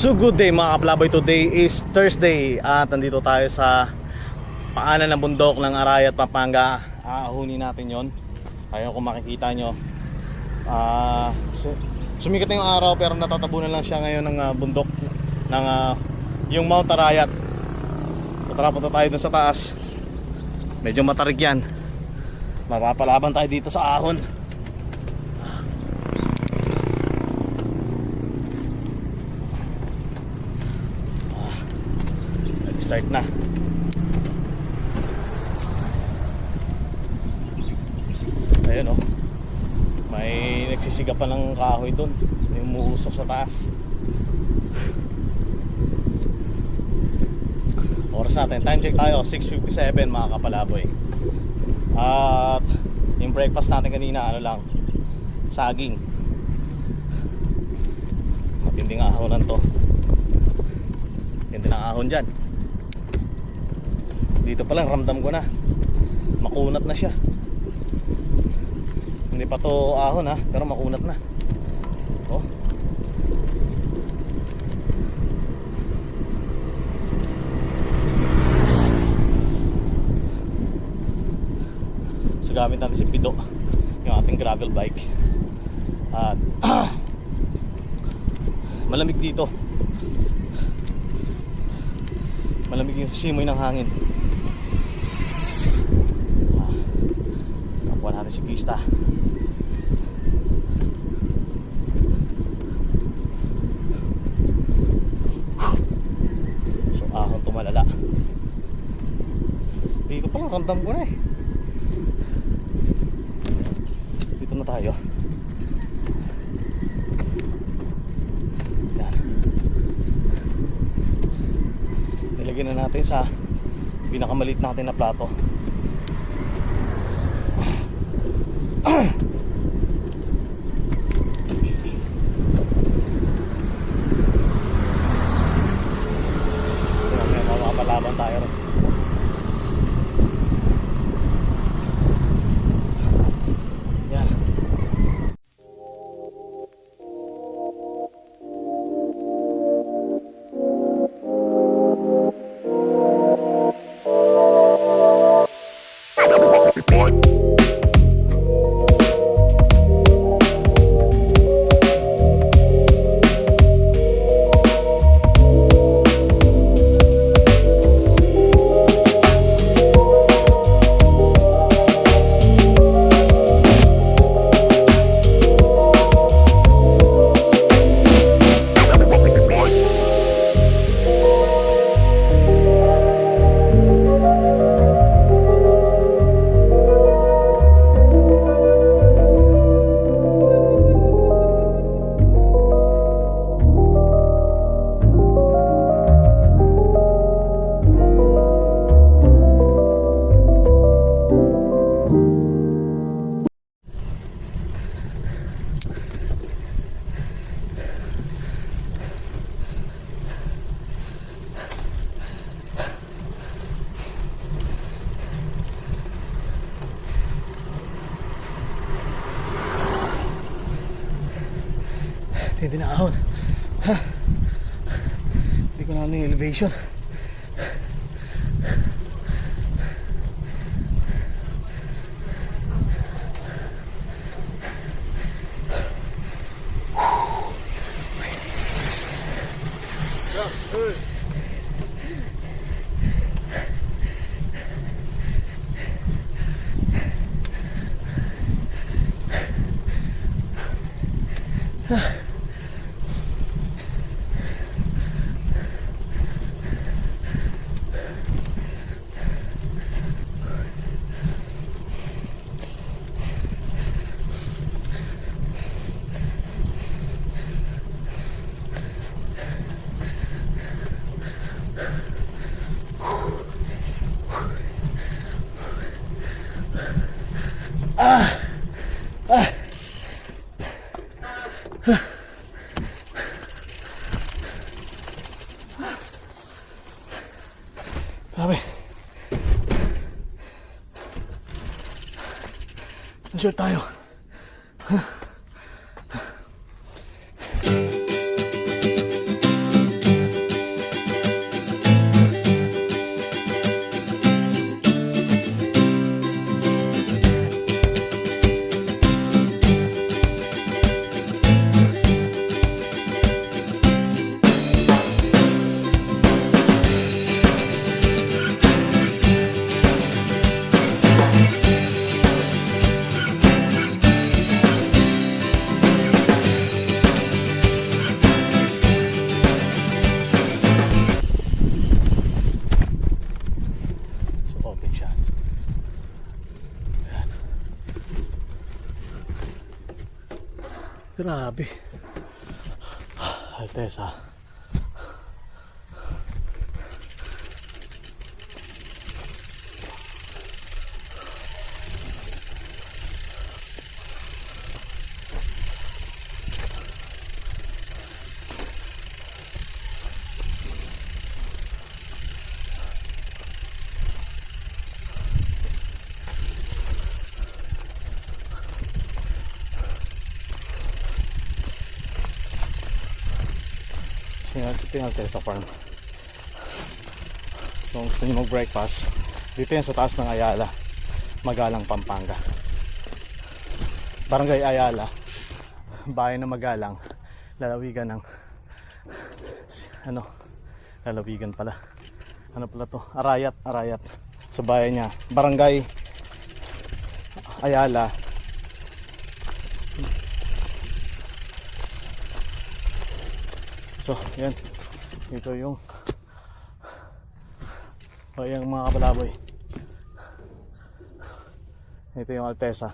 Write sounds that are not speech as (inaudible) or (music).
So good day mga kaplaboy, today is Thursday at nandito tayo sa paanan ng bundok ng Arayat, Pampanga. Aahunin natin yon Ayun kung makikita nyo. Ah, su- Sumikat na yung araw pero natatabunan lang siya ngayon ng ah, bundok ng ah, yung Mount Arayat So tara punta tayo dun sa taas. Medyo matarik yan. Mapapalaban tayo dito sa ahon Nag-start na. Ayun oh. May nagsisiga pa ng kahoy doon. May umuusok sa taas. Oras natin. Time check tayo. 6.57 mga kapalaboy. At yung breakfast natin kanina ano lang. Saging. Matinding ahonan to. Hindi na ahon dyan. Dito pa lang ramdam ko na. Makunat na siya. Hindi pa to ahon ha, pero makunat na. Oh. So gamit natin si Pido, yung ating gravel bike. At (clears throat) malamig dito. Malamig yung simoy ng hangin. Ah, Kapwa natin si Krista. So ahon tumalala. Dito pa lang ramdam ko na eh. Dito na tayo. Yan. Nilagyan na natin sa pinakamalit natin na plato. Oh! (clears throat) Hindi na ahon. Ha? Hindi ko na ano yung elevation. Ah. Na-sure tayo. Grabe. Altesa. Ito yung Altesa Farm. Kung gusto nyo mag-breakfast, dito yan sa taas ng Ayala, Magalang, Pampanga. Barangay Ayala, bayan ng Magalang, lalawigan ng ano, lalawigan pala. Ano pala to? Arayat, Arayat. Sa bayan niya, Barangay Ayala, So, yan. Ito yung o yung mga kabalaboy. Ito yung Altesa.